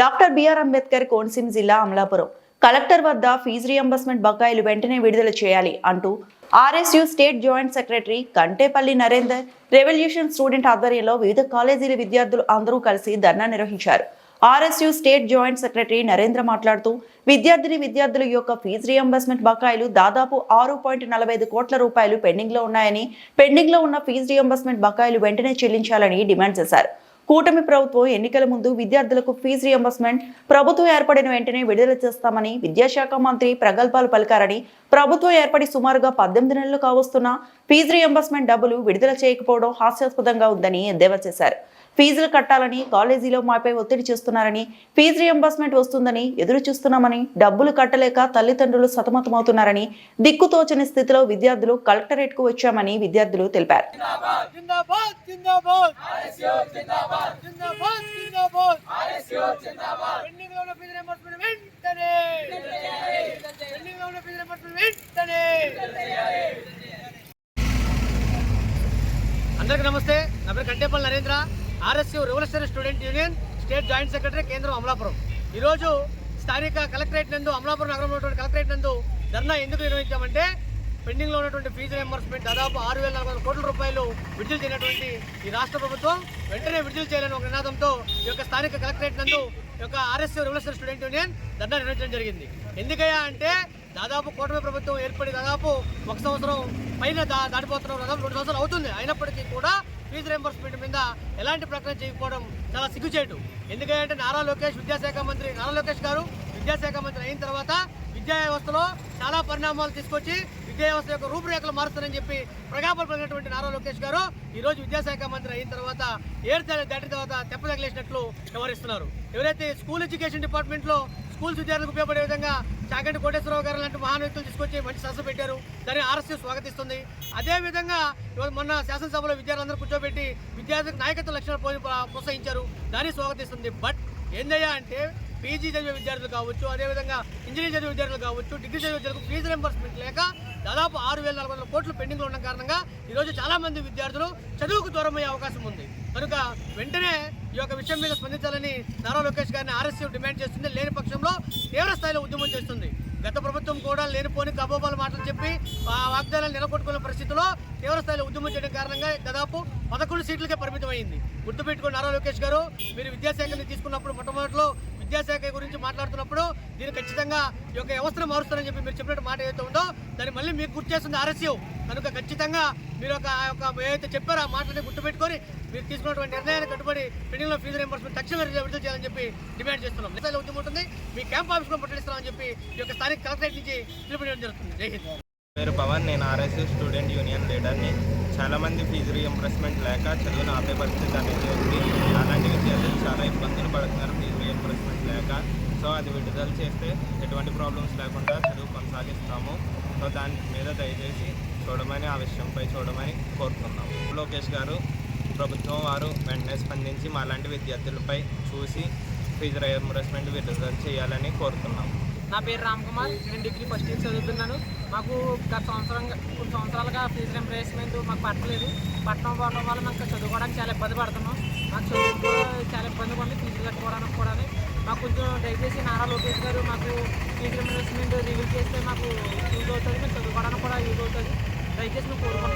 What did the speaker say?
Doctor BR Ambedkar Konaseema జిల్లా Amalapuram. Collector వద్ద fees reimbursement బకాయిలు వెంటనే విడుదల చేయాలి అంటూ R S U state joint secretary Kantepalli Narender revolution student ఆధ్వర్యంలో వివిధ కాలేజీల విద్యార్థులు అందరూ కలిసి ధర్నా నిర్వహించారు. R S U state joint secretary Narendra మాట్లాడుతూ విద్యార్థిని విద్యార్థుల యొక్క ఫీజు రియంబర్స్మెంట్ బకాయిలు దాదాపు ఆరు పాయింట్ నలభై ఐదు కోట్ల రూపాయలు పెండింగ్లో ఉన్నాయని పెండింగ్లో ఉన్న ఫీజు రియంబర్స్మెంట్ బకాయిలు వెంటనే చెల్లించాలని డిమాండ్ చేశారు. కూటమి ప్రభుత్వం ఎన్నికల ముందు విద్యార్థులకు ఫీజు రియంబర్స్మెంట్ ప్రభుత్వం ఏర్పడిన వెంటనే విడుదల చేస్తామని విద్యాశాఖ మంత్రి ప్రగల్భాలు పలికారని ప్రభుత్వం ఏర్పడి సుమారుగా పద్దెనిమిది నెలలు కావస్తున్నా ఫీజు రియంబర్స్మెంట్ డబ్బులు విడుదల చేయకపోవడం హాస్యాస్పదంగా ఉందని ఎద్దేవా చేశారు. ఫీజులు కట్టాలని కాలేజీలో మాపై ఒత్తిడి చేస్తున్నారని ఫీజు రియంబర్స్మెంట్ వస్తుందని ఎదురు చూస్తున్నామని డబ్బులు కట్టలేక తల్లిదండ్రులు సతమతమవుతున్నారని దిక్కుతోచని స్థితిలో విద్యార్థులు కలెక్టరేట్కు వచ్చామని విద్యార్థులు తెలిపారు. అందరికీ నమస్తే. నా పేరు Kantepalli Narendra. R S U revolutionary student union state joint secretary కేంద్రం అమలాపురం. ఈరోజు స్థానిక కలెక్టరేట్ నందు అమలాపురం నగరంలో ఉన్నటువంటి కలెక్టరేట్ నందు ధర్నా ఎందుకు నిర్వహించామంటే పెండింగ్లో ఉన్నటువంటి ఫీజు రియంబర్స్మెంట్ దాదాపు ఆరు వేల నలభై కోట్ల రూపాయలు విడుదల చేయనటువంటి ఈ రాష్ట్ర ప్రభుత్వం వెంటనే విడుదల చేయాలని ఒక నినాదంతో ఈ యొక్క స్థానిక కలెక్టరేట్ నందు యొక్క R S U revolution student union dharna నిర్వహించడం జరిగింది. ఎందుకయ్యా అంటే దాదాపు కూటమి ప్రభుత్వం ఏర్పడి దాదాపు ఒక సంవత్సరం పైన దా దాటిపోతున్నాం దాదాపు రెండు సంవత్సరాలు అవుతుంది. అయినప్పటికీ కూడా ఫీజు రియంబర్స్మెంట్ మీద ఎలాంటి ప్రకటన చేయకపోవడం చాలా సిగ్గుచేటు. ఎందుకంటే నారా లోకేష్ విద్యాశాఖ మంత్రి నారా లోకేష్ గారు విద్యాశాఖ మంత్రి అయిన తర్వాత విద్యా వ్యవస్థలో చాలా పరిణామాలు తీసుకొచ్చి విద్యా వ్యవస్థ యొక్క రూపురేఖలు మారుస్తారని చెప్పి ప్రగాపలు పలిగినటువంటి నారా లోకేష్ గారు ఈ రోజు విద్యాశాఖ మంత్రి అయిన తర్వాత ఏడు దాటిన తర్వాత తెప్పదగలేసినట్లు వ్యవహరిస్తున్నారు. ఎవరైతే స్కూల్ ఎడ్యుకేషన్ డిపార్ట్మెంట్లో స్కూల్స్ విద్యార్థులకు ఉపయోగపడే విధంగా చాగంటి కోటేశ్వరరావు గారు లాంటి మహాన్ వ్యక్తులు తీసుకొచ్చి మంచి సదస్సు పెట్టారు. దాన్ని ఆర్ఎస్ఎస్ స్వాగతిస్తుంది. అదేవిధంగా ఇవాళ మొన్న శాసనసభలో విద్యార్థులందరూ కూర్చోబెట్టి విద్యార్థులకు నాయకత్వ లక్షణాలు ప్రోత్సహించారు. దాన్ని స్వాగతిస్తుంది. బట్ ఏందయ్యా అంటే పీజీ చదివే విద్యార్థులు కావచ్చు అదేవిధంగా ఇంజనీరింగ్ చదివే విద్యార్థులు కావచ్చు డిగ్రీ చదివే విద్యార్థులకు ఫీజు రింబర్స్మెంట్ లేక దాదాపు ఆరు వేల నాలుగు వందల కోట్లు పెండింగ్లో ఉన్న కారణంగా ఈరోజు చాలామంది విద్యార్థులు చదువుకు దూరం అయ్యే అవకాశం ఉంది. కనుక వెంటనే ఈ యొక్క విషయం మీద స్పందించాలని నారా లోకేష్ గారిని ఆర్ఎస్ఎఫ్ డిమాండ్ చేస్తుంది. లేని పక్షంలో తీవ్ర స్థాయిలో ఉద్యమం చేస్తుంది. గత ప్రభుత్వం కూడా లేనిపోని కబోబాలు మాటలు చెప్పి ఆ వాగ్దానాలు నిలబొట్టుకున్న పరిస్థితిలో తీవ్ర స్థాయిలో ఉద్యమం చేయడం కారణంగా దాదాపు పదకొండు సీట్లకే పరిమితం గుర్తుపెట్టుకుని నారా లోకేష్ గారు మీరు విద్యాశాఖని తీసుకున్నప్పుడు మొట్టమొదటిలో విద్యాశాఖ గురించి మాట్లాడుతున్నప్పుడు దీన్ని ఖచ్చితంగా ఈ యొక్క వ్యవస్థను మారుస్తారని చెప్పి మీరు చెప్పినట్టు మాట ఏదైతే ఉందో దాన్ని మళ్ళీ మీకు గుర్తు చేస్తుంది ఆర్ఎస్యూ. కనుక ఖచ్చితంగా మీరు ఒక యొక్క ఏదైతే చెప్పారో ఆ మాటని గుర్తుపెట్టుకొని మీరు తీసుకున్నటువంటి నిర్ణయాన్ని కట్టుబడి పెండింగ్లో ఫీజు రింబర్స్మెంట్ తక్షణమే విడుదల చేయాలని చెప్పి డిమాండ్ చేస్తున్నాం. నిజాలు ఉద్యమం ఉంటుంది. మీ క్యాంప్ ఆఫీస్లో ముట్టడిస్తామని చెప్పి ఈ యొక్క స్థానిక కలెక్టరేట్ నుంచి పిలుపునివ్వడం జరుగుతుంది. జై హింద్. పేరు పవన్. నేను ఆర్ఎస్ఎస్ స్టూడెంట్ యూనియన్ లీడర్ని. చాలామంది ఫీజు రీఎంబర్స్మెంట్ లేక చదువును ఆపే పరిస్థితి అనేది ఉంది. అలాంటి విద్యార్థులు చాలా ఇబ్బందులు పడుతున్నారు. ఫీజు లేక సో అది విడుదల చేస్తే ఎటువంటి ప్రాబ్లమ్స్ లేకుండా చదువు కొనసాగిస్తాము. సో దాని మీద దయచేసి చూడమని ఆ విషయంపై చూడమని కోరుతున్నాము. లోకేష్ గారు ప్రభుత్వం వారు వెంటనే స్పందించి మాలాంటి విద్యార్థులపై చూసి ఫీజు రియంబర్స్మెంట్ విడుదల చేయాలని కోరుతున్నాము. నా పేరు రామ్ కుమార్. నేను డిగ్రీ ఫస్ట్ ఇయర్ చదువుతున్నాను. మాకు గత సంవత్సరం కొన్ని సంవత్సరాలుగా ఫీజు రింబర్స్మెంట్ మాకు పట్టలేదు. పట్టణం పోవడం వల్ల మాకు చదువుకోవడానికి చాలా ఇబ్బంది పడుతున్నాం. మాకు చదువు చాలా ఇబ్బందిగా ఉంది ఫీజు కట్టుకోవడానికి కూడా మాకు కొంచెం దయచేసి నారా లోకేష్ గారు మాకు ఫీజు మేనేజ్మెంట్ రివ్యూ చేస్తే మాకు యూజ్ అవుతుంది మేము చదువుకోవడానికి కూడా యూజ్ అవుతుంది. దయచేసి మేము కోరుకుంటున్నాం.